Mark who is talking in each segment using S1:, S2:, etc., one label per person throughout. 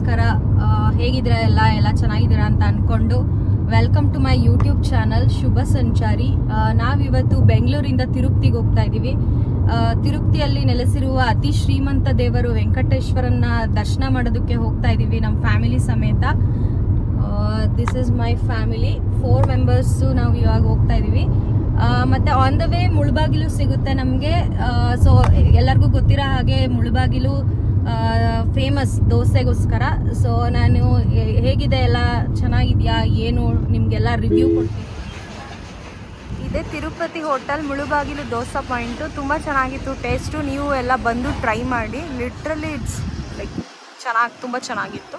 S1: ನಮಸ್ಕಾರ ಹೇಗಿದ್ದೀರಾ ಎಲ್ಲ? ಎಲ್ಲ ಚೆನ್ನಾಗಿದ್ದೀರಾ ಅಂತ ಅಂದ್ಕೊಂಡು welcome to my YouTube channel Shubha Sanchari. ನಾವಿವತ್ತು ಬೆಂಗಳೂರಿಂದ ತಿರುಪ್ತಿಗೆ ಹೋಗ್ತಾ ಇದ್ದೀವಿ ತಿರುಪತಿಯಲ್ಲಿ ನೆಲೆಸಿರುವ ಅತಿ ಶ್ರೀಮಂತ ದೇವರು ವೆಂಕಟೇಶ್ವರನ್ನ ದರ್ಶನ ಮಾಡೋದಕ್ಕೆ ಹೋಗ್ತಾ ಇದ್ದೀವಿ ನಮ್ಮ ಫ್ಯಾಮಿಲಿ ಸಮೇತ. This is my family four members ನಾವು ಇವಾಗ ಹೋಗ್ತಾ ಇದ್ದೀವಿ ಮತ್ತೆ ಆನ್ ದ ವೇ ಮುಳುಬಾಗಿಲು ಸಿಗುತ್ತೆ ನಮಗೆ. ಸೊ ಎಲ್ಲರಿಗೂ ಗೊತ್ತಿರೋ ಹಾಗೆ ಮುಳುಬಾಗಿಲು ಫೇಮಸ್ ದೋಸೆಗೋಸ್ಕರ. ಸೊ ನಾನು ಹೇಗಿದೆ ಎಲ್ಲ? ಚೆನ್ನಾಗಿದೆಯಾ? ಏನು? ನಿಮಗೆಲ್ಲ ರಿವ್ಯೂ ಕೊಡ್ತೀನಿ. ಇದೇ ತಿರುಪತಿ ಹೋಟೆಲ್ ಮುಳುಬಾಗಿಲು ದೋಸೆ ಪಾಯಿಂಟು. ತುಂಬ ಚೆನ್ನಾಗಿತ್ತು. ಟೇಸ್ಟು ನೀವು ಎಲ್ಲ ಬಂದು ಟ್ರೈ ಮಾಡಿ. ಲಿಟ್ರಲಿ ಇಟ್ಸ್ ಲೈಕ್ ಚೆನ್ನಾಗಿ, ತುಂಬ ಚೆನ್ನಾಗಿತ್ತು.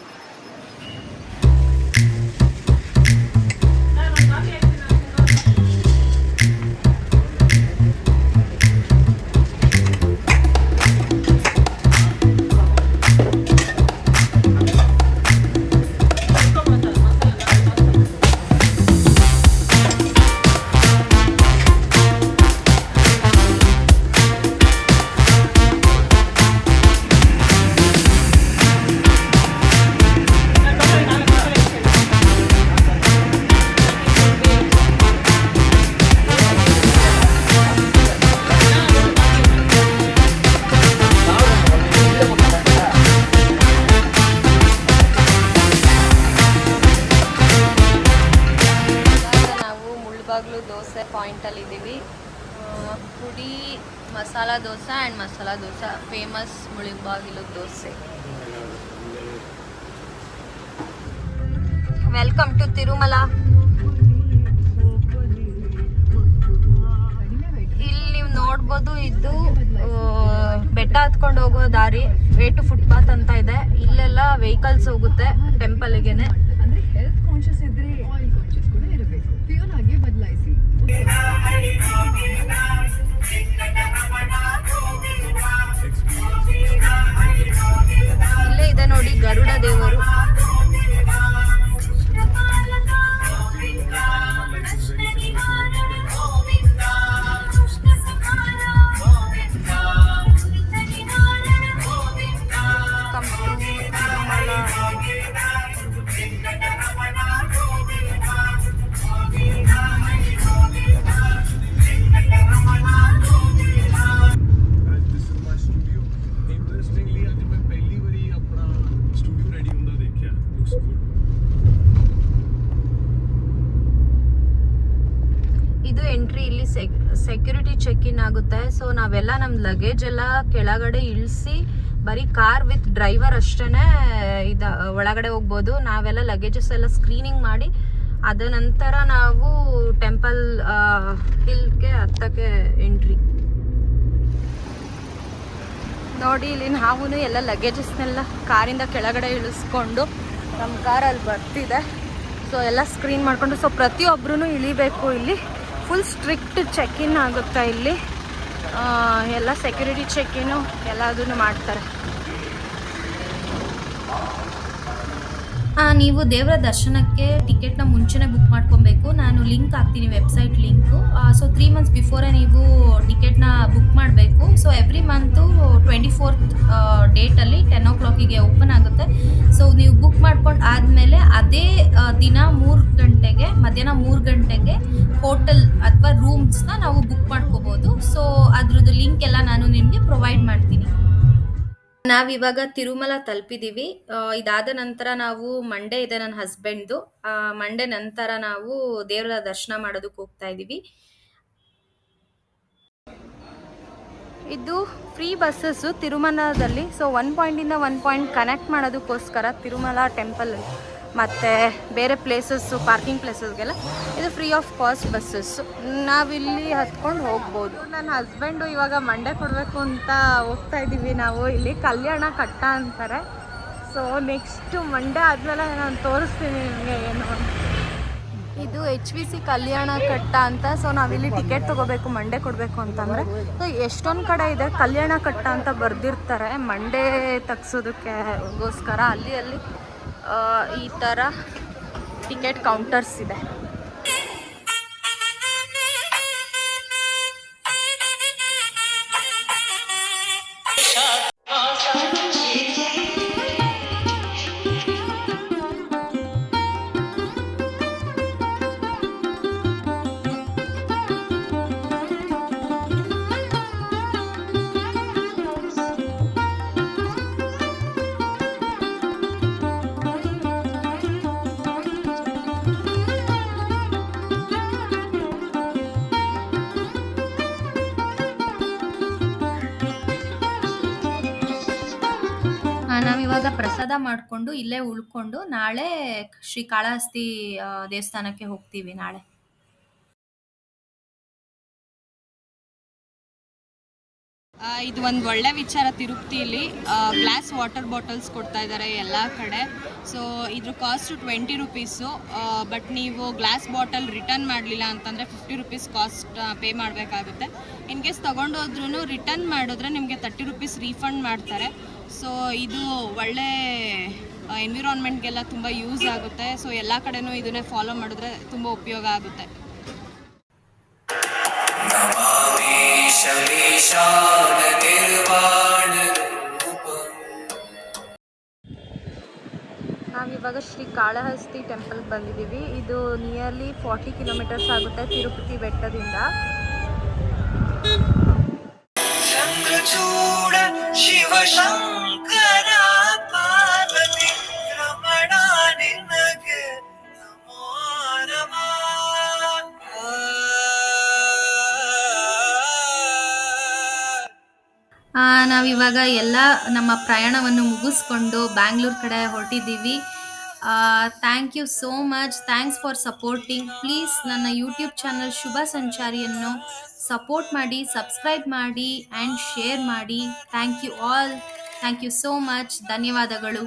S1: ಮುಳ್ಬಾಗ್ಲು ದೋಸೆ ಪಾಯಿಂಟಲ್ಲಿ ಇದ್ದೀವಿ. ಆ, podi masala dosa and masala dosa. Famous Mulbagal dosa. Welcome to Tirumala ಇಲ್ಲಿ ನೀವು ನೋಡ್ಬೋದು ಇದು ಬೆಟ್ಟ ಹತ್ಕೊಂಡು ಹೋಗೋ ದಾರಿ. ವೇ ಟು ಫುಟ್ಪಾತ್ ಅಂತ ಇದೆ. ಇಲ್ಲೆಲ್ಲ ವೆಹಿಕಲ್ಸ್ ಹೋಗುತ್ತೆ ಟೆಂಪಲ್ಗೆನೆ
S2: ಹೆಲ್ತ್ ಕಾನ್ಷಿಯಸ್ ಇದ್ರೆ ಆಯಿಲ್ ಕಾನ್ಷಿಯಸ್ ಕೂಡ ಇರಬೇಕು. ಫ್ಯೂಲ್ ಆಗಿ ಬದಲಾಯಿಸಿ.
S1: ಇಲ್ಲೇ ಇದೆ ನೋಡಿ ಗರುಡ ದೇವರು. ಸೆಕ್ಯೂರಿಟಿ ಚೆಕ್ ಇನ್ ಆಗುತ್ತೆ. ಸೊ ನಾವೆಲ್ಲ ನಮ್ಮ ಲಗೇಜ್ ಎಲ್ಲ ಕೆಳಗಡೆ ಇಳಿಸಿ, ಬರೀ ಕಾರ್ ವಿತ್ ಡ್ರೈವರ್ ಅಷ್ಟೇ ಇದ, ಒಳಗಡೆ ಹೋಗ್ಬೋದು. ನಾವೆಲ್ಲ ಲಗೇಜಸ್ ಎಲ್ಲ ಸ್ಕ್ರೀನಿಂಗ್ ಮಾಡಿ, ಅದ ನಂತರ ನಾವು ಟೆಂಪಲ್ ಹಿಲ್ಗೆ ಹತ್ತಕ್ಕೆ ಎಂಟ್ರಿ ನೋಡಿ, ಇಲ್ಲಿ ನಾವು ಎಲ್ಲ ಲಗೇಜಸ್ನೆಲ್ಲ ಕಾರಿಂದ ಕೆಳಗಡೆ ಇಳಿಸ್ಕೊಂಡು ನಮ್ಮ ಕಾರಲ್ಲಿ ಬರ್ತಿದೆ. ಸೊ ಎಲ್ಲ ಸ್ಕ್ರೀನ್ ಮಾಡಿಕೊಂಡು ಸೊ ಪ್ರತಿಯೊಬ್ಬರೂ ಇಳಿಬೇಕು ಇಲ್ಲಿ. ಫುಲ್ ಸ್ಟ್ರಿಕ್ಟ್ ಚೆಕ್ ಇನ್ ಆಗುತ್ತೆ ಇಲ್ಲಿ? ಎಲ್ಲ ಸೆಕ್ಯೂರಿಟಿ ಚೆಕ್ ಇನ್ನು ಎಲ್ಲದನ್ನು ಮಾಡ್ತಾರೆ. ನೀವು ದೇವರ ದರ್ಶನಕ್ಕೆ ಟಿಕೆಟ್ನ ಮುಂಚೆನೇ ಬುಕ್ ಮಾಡ್ಕೊಬೇಕು. ನಾನು ಲಿಂಕ್ ಹಾಕ್ತೀನಿ website link so three months ಬಿಫೋರೇ ನೀವು ಟಿಕೆಟ್ನ ಬುಕ್ ಮಾಡಬೇಕು. So every month twenty fourth ಡೇಟಲ್ಲಿ ten ಓ ಕ್ಲಾಕಿಗೆ ಓಪನ್ ಆಗುತ್ತೆ. ಸೊ ನೀವು ಬುಕ್ ಮಾಡ್ಕೊಂಡು ಆದಮೇಲೆ ಅದೇ ದಿನ ಮೂರು ಗಂಟೆಗೆ, ಮಧ್ಯಾಹ್ನ ಮೂರು ಗಂಟೆಗೆ ಹೋಟೆಲ್ ಅಥವಾ ರೂಮ್ಸ್ನ ನಾವು ಬುಕ್ ಮಾಡ್ಕೋಬೋದು. ಸೊ ಅದ್ರದ್ದು ಲಿಂಕ್ ಎಲ್ಲ ನಾನು ನಿಮಗೆ ಪ್ರೊವೈಡ್ ಮಾಡ್ತೀನಿ. ನಾವಿವಾಗ ತಿರುಮಲ ತಲುಪಿದೀವಿ. ಆ, ಇದಾದ ನಂತರ ನಾವು ಮಂಡೇ ಇದೆ ನನ್ನ ಹಸ್ಬೆಂಡ್ದು ಮಂಡೇ ನಂತರ ನಾವು ದೇವರ ದರ್ಶನ ಮಾಡೋದಕ್ಕೆ ಹೋಗ್ತಾ ಇದ್ದೀವಿ ಇದು ಫ್ರೀ ಬಸ್ಸಸ್ಸು ತಿರುಮಲದಲ್ಲಿ. ಸೊ ಒನ್ ಪಾಯಿಂಟಿಂದ ಒನ್ ಪಾಯಿಂಟ್ ಕನೆಕ್ಟ್ ಮಾಡೋದಕ್ಕೋಸ್ಕರ ತಿರುಮಲ ಟೆಂಪಲ್ ಮತ್ತು ಬೇರೆ ಪ್ಲೇಸಸ್ಸು ಪಾರ್ಕಿಂಗ್ ಪ್ಲೇಸಸ್ಗೆಲ್ಲ ಇದು ಫ್ರೀ ಆಫ್ ಕಾಸ್ಟ್ ಬಸ್ಸಸ್ಸು ನಾವಿಲ್ಲಿ ಹತ್ಕೊಂಡು ಹೋಗ್ಬೋದು. ನನ್ನ ಹಸ್ಬೆಂಡು ಇವಾಗ ಮಂಡೆ ಕೊಡಬೇಕು ಅಂತ ಹೋಗ್ತಾ ಇದ್ದೀವಿ ನಾವು. ಇಲ್ಲಿ ಕಲ್ಯಾಣ ಕಟ್ಟ ಅಂತಾರೆ. ಸೊ ನೆಕ್ಸ್ಟ್ ಮಂಡೆ ಆದಮೇಲೆ ನಾನು ತೋರಿಸ್ತೀನಿ ನಿಮಗೆ ಏನು ಇದು ಎಚ್ ವಿ ಸಿ ಕಲ್ಯಾಣ ಕಟ್ಟ ಅಂತ. ಸೊ ನಾವಿಲ್ಲಿ ಟಿಕೆಟ್ ತಗೋಬೇಕು ಮಂಡೆ ಕೊಡಬೇಕು ಅಂತಂದರೆ. ಸೊ ಎಷ್ಟೊಂದು ಕಡೆ ಇದೆ ಕಲ್ಯಾಣ ಕಟ್ಟ ಅಂತ ಬರೆದಿರ್ತಾರೆ. ಮಂಡೆ ತಗ್ಸೋದಕ್ಕೆ ಗೋಸ್ಕರ ಅಲ್ಲಿ ಅಲ್ಲಿ ಈ ಥರ ಟಿಕೆಟ್ ಕೌಂಟರ್ಸ್ ಇದೆ. ನಾವಿವಾಗ ಪ್ರಸಾದ ಮಾಡ್ಕೊಂಡು ಇಲ್ಲೇ ಉಳ್ಕೊಂಡು ನಾಳೆ ಶ್ರೀ ಕಾಳಹಸ್ತಿ ದೇವಸ್ಥಾನಕ್ಕೆ ಹೋಗ್ತೀವಿ ನಾಳೆ. ಆ, ಇದು ಒಂದು ಒಳ್ಳೆ ವಿಚಾರ ತಿರುಪ್ತಿಲಿ ಗ್ಲಾಸ್ ವಾಟರ್ ಬಾಟಲ್ಸ್ ಕೊಡ್ತಾ ಇದ್ದಾರೆ ಎಲ್ಲ ಕಡೆ. ಸೊ ಇದ್ರ ಕಾಸ್ಟ್ ಟ್ವೆಂಟಿ ರುಪೀಸು ಬಟ್ ನೀವು ಗ್ಲಾಸ್ ಬಾಟಲ್ ರಿಟರ್ನ್ ಮಾಡಲಿಲ್ಲ ಅಂತಂದರೆ ಫಿಫ್ಟಿ ರುಪೀಸ್ ಕಾಸ್ಟ್ ಪೇ ಮಾಡಬೇಕಾಗುತ್ತೆ. ಇನ್ ಕೇಸ್ ತೊಗೊಂಡೋದ್ರೂ ರಿಟರ್ನ್ ಮಾಡಿದ್ರೆ ನಿಮಗೆ ತರ್ಟಿ ರುಪೀಸ್ ರೀಫಂಡ್ ಮಾಡ್ತಾರೆ. ಸೊ ಇದು ಒಳ್ಳೆ ಎನ್ವಿರಾನ್ಮೆಂಟ್ಗೆಲ್ಲ ತುಂಬ ಯೂಸ್ ಆಗುತ್ತೆ. ಸೊ ಎಲ್ಲ ಕಡೆನೂ ಇದನ್ನೇ ಫಾಲೋ ಮಾಡಿದ್ರೆ ತುಂಬ ಉಪಯೋಗ ಆಗುತ್ತೆ. ನಾವಿವಾಗ ಶ್ರೀ ಕಾಳಹಸ್ತಿ ಟೆಂಪಲ್ಗೆ ಬಂದಿದ್ದೀವಿ. ಇದು ನಿಯರ್ಲಿ ಫಾರ್ಟಿ ಕಿಲೋಮೀಟರ್ಸ್ ಆಗುತ್ತೆ ತಿರುಪತಿ ಬೆಟ್ಟದಿಂದ. ನಾವಿವಾಗ ಎಲ್ಲ ನಮ್ಮ ಪ್ರಯಾಣವನ್ನು ಮುಗಿಸ್ಕೊಂಡು ಬ್ಯಾಂಗ್ಳೂರ್ ಕಡೆ ಹೊರಟಿದ್ದೀವಿ. Thank you so much thanks for supporting please ನನ್ನ ಯೂಟ್ಯೂಬ್ ಚಾನಲ್ ಶುಭ ಸಂಚಾರಿಯನ್ನು ಸಪೋರ್ಟ್ ಮಾಡಿ ಸಬ್ಸ್ಕ್ರೈಬ್ ಮಾಡಿ ಆ್ಯಂಡ್ ಶೇರ್ ಮಾಡಿ. Thank you all thank you so much ಧನ್ಯವಾದಗಳು.